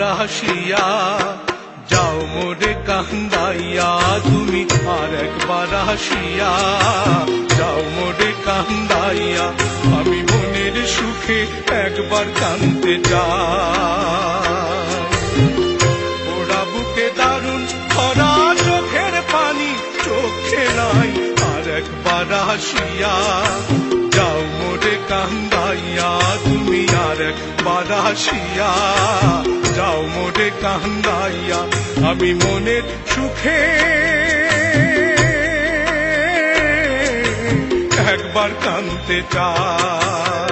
আসিয়া, যাও মোরে কান্দাইয়া, তুমি আর একবার আসিয়া, যাও মোরে কান্দাইয়া, আমি মনের সুখে একবার কান্দতে যা ওরা বুকে দারুণ খরা চোখের পানি, চোখে নাই আর একবার আসিয়া, যাও কান্দাইয়া তুমি আর একবার আসিয়া যাও মোরে কান্দাইয়া আমি মনের সুখে। একবার কানতে চাই।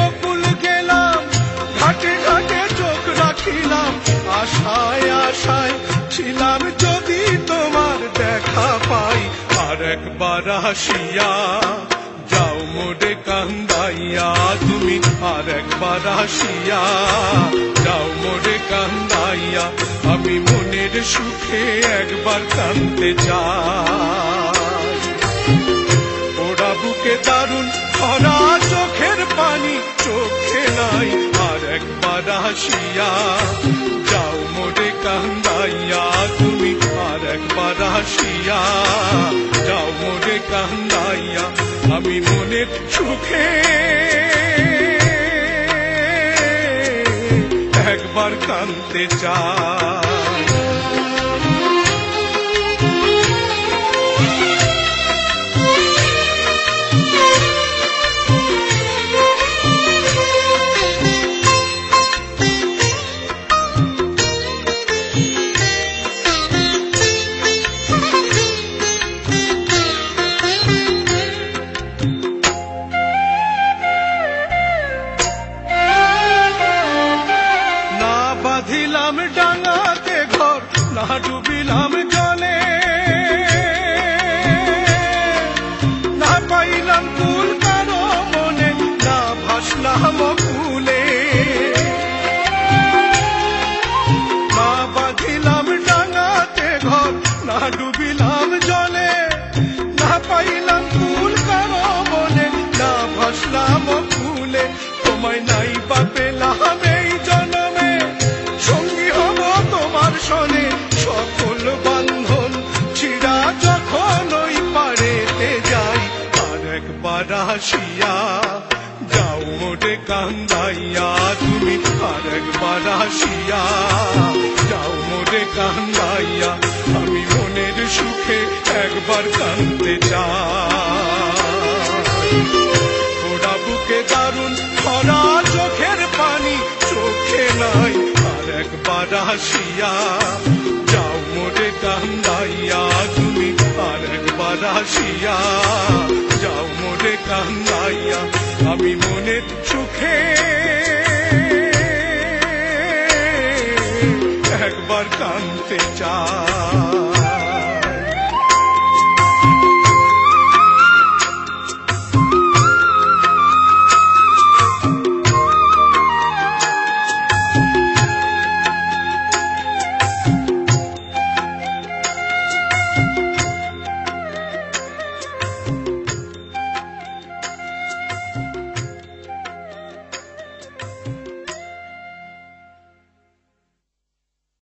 একবার আসিয়া যাও মোরে কান্দাইয়া, তুমি আর একবার আসিয়া যাও মোরে কান্দাইয়া, আমি মনের সুখে একবার কান্দতে চাই। ওরা বুকে দারুণ খরা চোখের পানি, চোখে নাই আর একবার আসিয়া আসিয়া যাও মোরে কান্দাইয়া আমি মনের সুখে। একবার কানতে চাই। বাঁধিলাম ডাঙাতে ঘর, না ডুবিলাম জলে না পাইলাম কুল কারও মনে, না ভাসলাম কুলে না বাঁধিলাম ডাঙাতে ঘর, না ডুবিলাম আসিয়া যাও মোটে কান্দাইয়া, তুমি আর একবার আসিয়া যাও মোটে কান্দাইয়া, আমি মনের সুখে একবার কান্দতে চাই। ওরা বুকে দারুণ খরা চোখের পানি, চোখে নাই আর একবার আসিয়া যাও মোরে কান্দাইয়া, তুমি আর একবার আসিয়া আমি মনের সুখে একবার কানতে চাই।